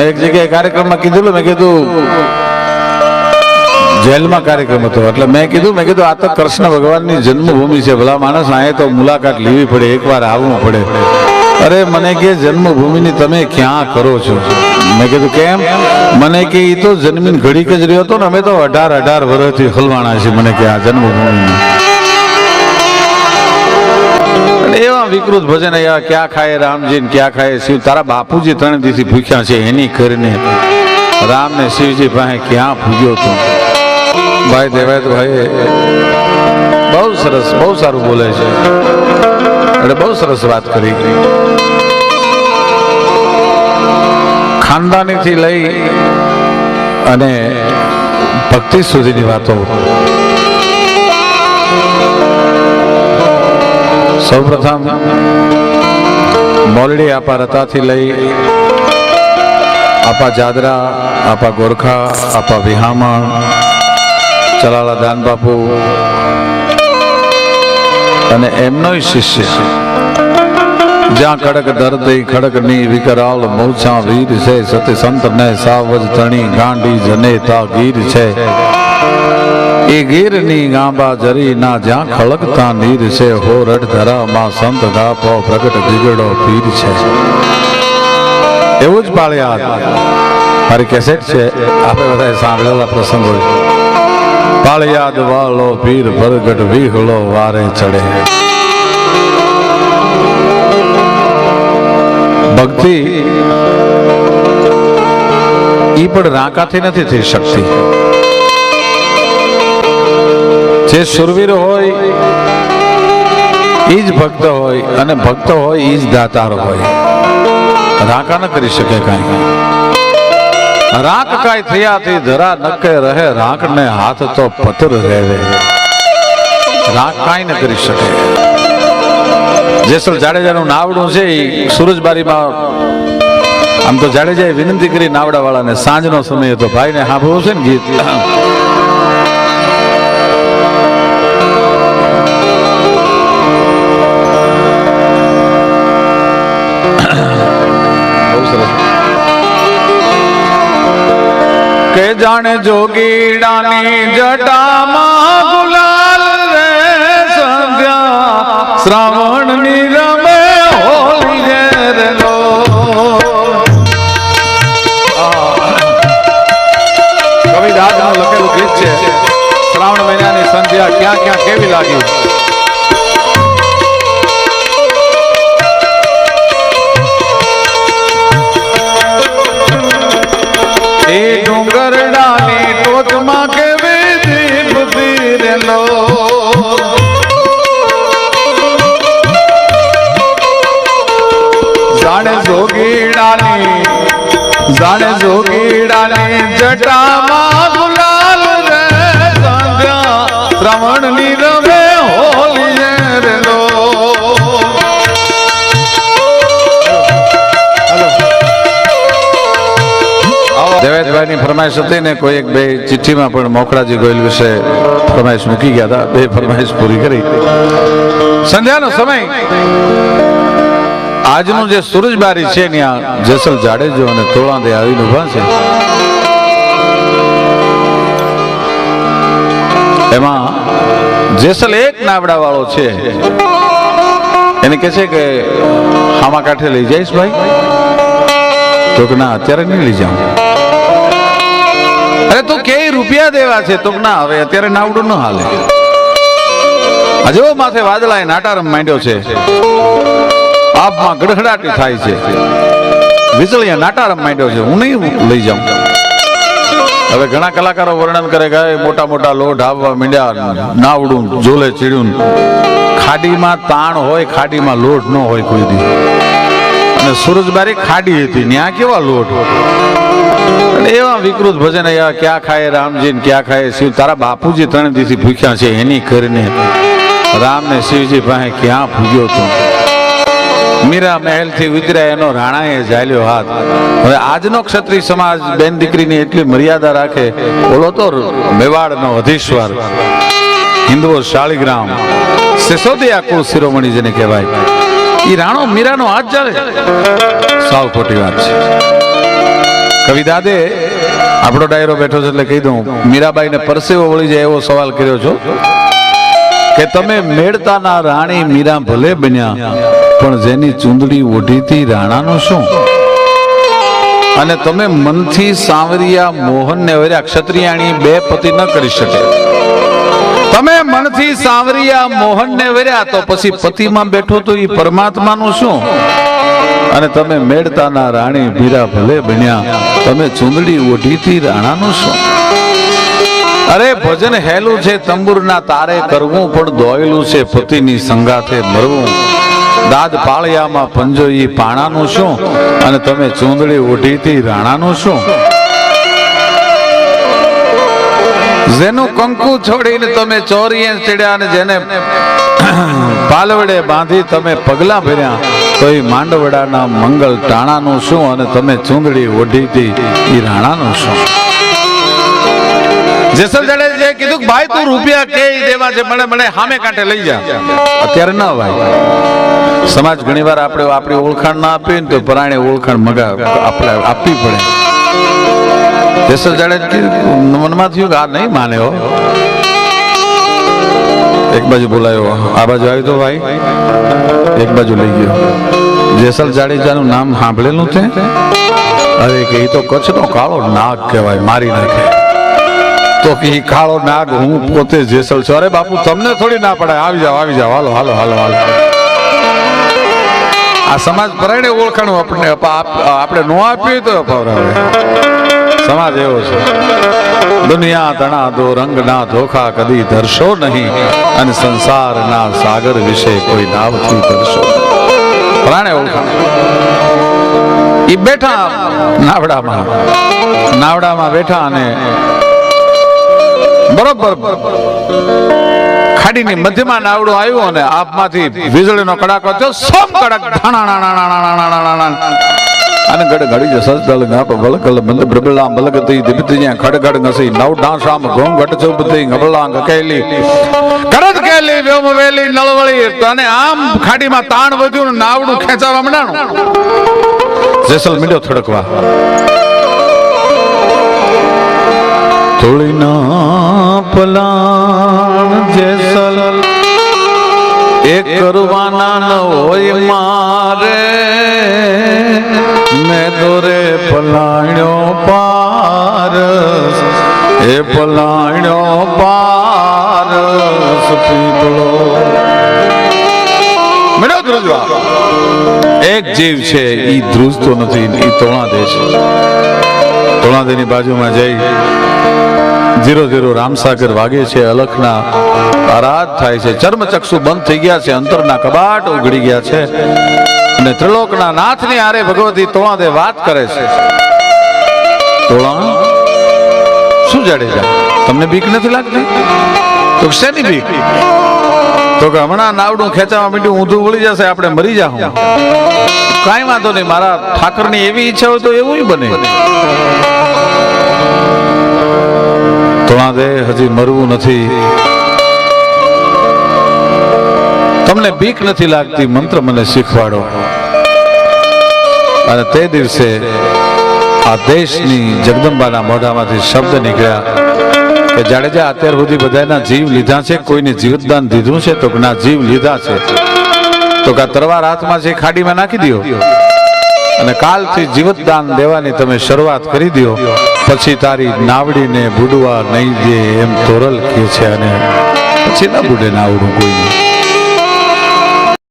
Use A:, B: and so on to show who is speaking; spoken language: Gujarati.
A: મેં એક જગ્યાએ કાર્યક્રમમાં કીધું મેં કીધું, જેલમાં કાર્યક્રમ હતો. એટલે મેં કીધું મેં કીધું, આ તો કૃષ્ણ ભગવાનની જન્મભૂમિ છે, ભલા માણસ અહીંયા તો મુલાકાત લેવી પડે, એકવાર આવવું પડે. અરે, મને કે, જન્મભૂમિની તમે ક્યાં કરો છો? મેં કીધું, કેમ? મને કે એ તો જન્મીન ઘડીક જ રહ્યો હતો ને, અમે તો અઢાર અઢાર વર્ષથી હલવાણા છે મને કે, આ જન્મભૂમિમાં અને એવા વિકૃત ભજન એવા ક્યાં ખાય રામજી ને ક્યાં ખાય શિવ? તારા બાપુજી ત્રણ દિવસથી ભૂખ્યા છે, એની કરીને રામ ને શિવજી પાસે ક્યાં ભૂગ્યો તું? ભાઈ દેવાય ભાઈ, બહુ સરસ, બહુ સારું બોલે છે. એટલે બહુ સરસ વાત કરી. ખાનદાનીથી લઈ અને ભક્તિ સુધીની વાતો. સૌપ્રથમ મોલડી આપા રતાથી લઈ આપા જાદરા, આપા ગોરખા, આપા વિહામણ, ચલાલા દાન બાપુ અને એમનો શિષ્ય. જ્યાં ખડક દર્દ ખડકની વિકરાલ મોછા વીર છે. સતી સંત ને સાવજ તણી ગાંડી જનેતા ગીર છે. એ ગીરની ગાંબા જરી ના જ્યાં ખળકતા નીર છે હો રડ ધરા માં સંત ગાપો પ્રગટ ગીગડો પીર છે. એવું જ પાળિયા મારી કેસેટ છે આપણે બધા સાંભળેલા પ્રસંગો છે. પાળિયાદ વાળો પીર પ્રગટ વિહળો વારે ચડે. ભક્તિ ઈ પણ રાંકાથી નથી થઈ શકતી. જે સુરવીર હોય એ જ ભક્ત હોય અને ભક્ત હોય એ જ દાતાર હોય. રાકા ન કરી શકે કાંઈ. રાક કાંઈ થયાથી ધરા નકે રહે રાંક ને હાથ તો પથર રહેવે. રાક કાંઈ ન કરી શકે. જેસલ જાડેજાનું નાવડું છે એ સુરજબારીમાં, આમ તો જાડેજાએ વિનંતી કરી નાવડા વાળાને સાંજનો સમય હતો ભાઈને સાંભળવું છે ને ગીત. જાણે જોગીડાની જટામાં ગુલાલ રે સંધ્યા. શ્રાવણની રમે હોલી રે લો. કવિ લખેલું ગીત છે, શ્રાવણ મહિનાની સંધ્યા ક્યાં ક્યાં કેવી લાગી એ ડુંગરડાની ટોચમાં કેવી દીપ દીરેલો. જાણે જોગીડાની જાણે જોગીડાની જટામાં ગુલાલ રે સંધ્યા શ્રવણની ફરમાઈશ હતી ને કોઈ એક બે ચિઠ્ઠીમાં પણ મોકળાજી ગોયલ વિશે ફરમાઈશ મૂકી ગયા હતા. બે ફરમાઈશ પૂરી કરી. સંધ્યાનો સમય. આજનું જે સુરજબારી છે ત્યાં જસલ જાડેજો અને તોળાંદે આવીને ઊભા છે. એમાં જેસલ એક નાવડા વાળો છે. એને કહે છે કે હામા કાંઠે લઈ જઈશ ભાઈ? તો કે, ના, અત્યારે નહીં લઈ જાઉં. અરે તું કે રૂપિયા દેવા છે? તો ના, હવે અત્યારે નાવડું ન હાલે. હજુ માથે વાદળાએ નાટારમ માંડ્યો છે. આપમાં ગડગડાટી થાય છે. વીજળીયા નાટારમ માંડ્યો છે. હું નહીં લઈ જાઉં. હવે ઘણા કલાકારો વર્ણન કરે કે મોટા મોટા લોટ આવવા માંડ્યા, નાવડું જોલે ચીડ્યું. ખાડીમાં તાણ હોય, ખાડીમાં લોટ ન હોય કોઈ દી. અને સુરજબારી ખાડી હતી. ત્યાં કેવા લોટ એવા વિકૃત ભજન એવા ક્યાં ખાય રામજી ને ક્યાં ખાય શિવ? તારા બાપુજી ત્રણ દિવસથી ભૂખ્યા છે, એની કરીને રામ ને શિવજી પાસે ક્યાં ભૂગ્યો તો? મીરા મહેલથી ઉતર્યા એનો રાણાએ ઝાલ્યો હાથ. હવે આજનો ક્ષત્રિય સમાજ બેન દીકરીની એટલી મર્યાદા રાખે, ઓલો તો મેવાડનો અધીશ્વર. હિન્દુઓ શાળીગ્રામ સિસોદિયા કુળ શિરોમણી જેને કહેવાય. એ રાણો મીરાનો હાથ ચાલે સાવ ખોટી વાત છે. કવિ દાદે આપણો ડાયરો બેઠો છે એટલે કહી દઉં, મીરાબાઈને પરસેવો વળી જાય એવો સવાલ કર્યો છો કે તમે મેળતાના રાણી મીરા ભલે બન્યા, પણ જેની ચૂંદડી ઓઢીતી રાણાનું શું? અને તમે મનથી સાંવરિયા મોહનને વર્યા ક્ષત્રિયાણી બે પતિ ન કરી શકે. તમે મનથી સાંવરિયા મોહનને વર્યા તો પછી પતિમાં બેઠો તો એ પરમાત્માનું શું? અને તમે મેળતાના રાણી ભીરા ભલે બન્યા. તમે ચુંદડી ઓઢીથી રાણાનું શું અરે, ભજન હેલું છે, તંબુરના તારે કરવું પણ દોયલું છે, પતિની સંગાથે મરવું. દાદ પાળિયામાં પંજો ઈ પાણાનું શું અને તમે ચુંદડી ઓઢીથી રાણાનું શું જેનું કંકુ છોડીને તમે ચોરીએ ચડ્યા અને જેને પાલવડે બાંધી તમે પગલા ભર્યા. તો એ માંડવડાના મંગલ ટાણાનું શું અને તમે ચૂંદડી ઓઢી હતી એ રાણાનું શું? જેસલ જાડેજે કીધું ભાઈ તું રૂપિયા કે દેવા છે મને મને સામે કાંઠે લઈ જા. અત્યારે ના ભાઈ સમાજ ઘણીવાર આપણે આપણી ઓળખાણ ના આપી ને તો પરાણે ઓળખાણ મગા આપણે આપવી પડે. જેસલ જાડેજ મનમાં થયું કે આ નહીં માને હો. એક બાજુ બોલાયો. આ બાજુ આવ્યો તો ભાઈ. એક બાજુ લઈ ગયો. જેસલ જાડેજાનું નામ સાંભળેલું છે? અરે કે એ તો કચ્છનો કાળો નાગ કહેવાય, મારી નાખે. તો કે એ કાળો નાગ હું પોતે જેસલ છું. અરે બાપુ, તમને થોડી ના પડે આવી જાઓ આવી જાઓ. હાલો હાલો હાલો હાલો. આ સમાજ પરાયણે ઓળખાણું આપણે આપણે ન આપીએ તો અપાવરાવે. સમાજ એવો છે દુનિયા તણા દો રંગના ધોખા કદી ધરશો નહીં અને સંસારના સાગર વિશે કોઈ નાવથી ધરશો પ્રાણે ઓળખાણ ઈ બેઠા નાવડામાં નાવડામાં બેઠા અને બરોબર ખાડીની મધ્યમાં નાવડું આવ્યું અને આપમાંથી વીજળીનો કડાકો થયો સમ કડક అనగడ గడిజ సజ్జల జ్ఞాప బలకల మంద బ్రబలా బలగతి దిపితియ ఖడగడ నసి నౌ డాషామ గోం గట చూపుతి గబలాంగ కైలి કરત કેલી. વેમ વેલી, નળવળી અને આમ ખાડીમાં તાણ વધ્યું ને નાવડું ખેંચાવા મંડાણું જેસલ મીડો થડકવા. થોડી ના પલાણ જેસલ. એ કરવાના ન હોય મારે. મેં દોરે પલાણ્યો પારસ, એ પલાણ્યો પારસ પીપળો. મેળો એક જીવ છે એ ધ્રુજતો નથી, ઈ તોણાદે છે. તોણાદેની બાજુમાં જઈ ધીરો ધીરો રામસાગર વાગે છે, અલખના આરાધ થાય છે. ચર્મચક્ષુ બંધ થઈ ગયા છે, અંતરના કબાટ ઉઘડી ગયા છે. અને ત્રિલોકના નાથની આરે ભગવતી તોણાદે વાત કરે છે. તોળા? શું જાડેજા તમને બીક નથી લાગતી? તો શેની બીક? તો કે હમણાં નાવડું ખેંચાવા માંડ્યું, ઊંધું વળી જશે, આપણે મરી જાઉં કાંઈ વાંધો નહીં, મારા ઠાકરની એવી ઈચ્છા હોય તો એવું બને. તોણા દે હજી મરવું નથી. તમને બીક નથી લાગતી? મંત્ર મને શીખવાડો. અને તે દિવસે આ દેશની જગદંબાના મોઢામાંથી શબ્દ નીકળ્યા કે જાડેજા, અત્યાર સુધી બધાના જીવ લીધા છે, કોઈને જીવતદાન દીધું છે? તો ના, જીવ લીધા છે. તો કે તરવાર હાથમાં છે ખાડીમાં નાખી દો અને કાલથી જીવતદાન દેવાની તમે શરૂઆત કરી દો પછી તારી નાવડીને બુડવા નહીં દે એમ તોરલ કે છે અને પછી ના બુડે નાવડું કોઈને.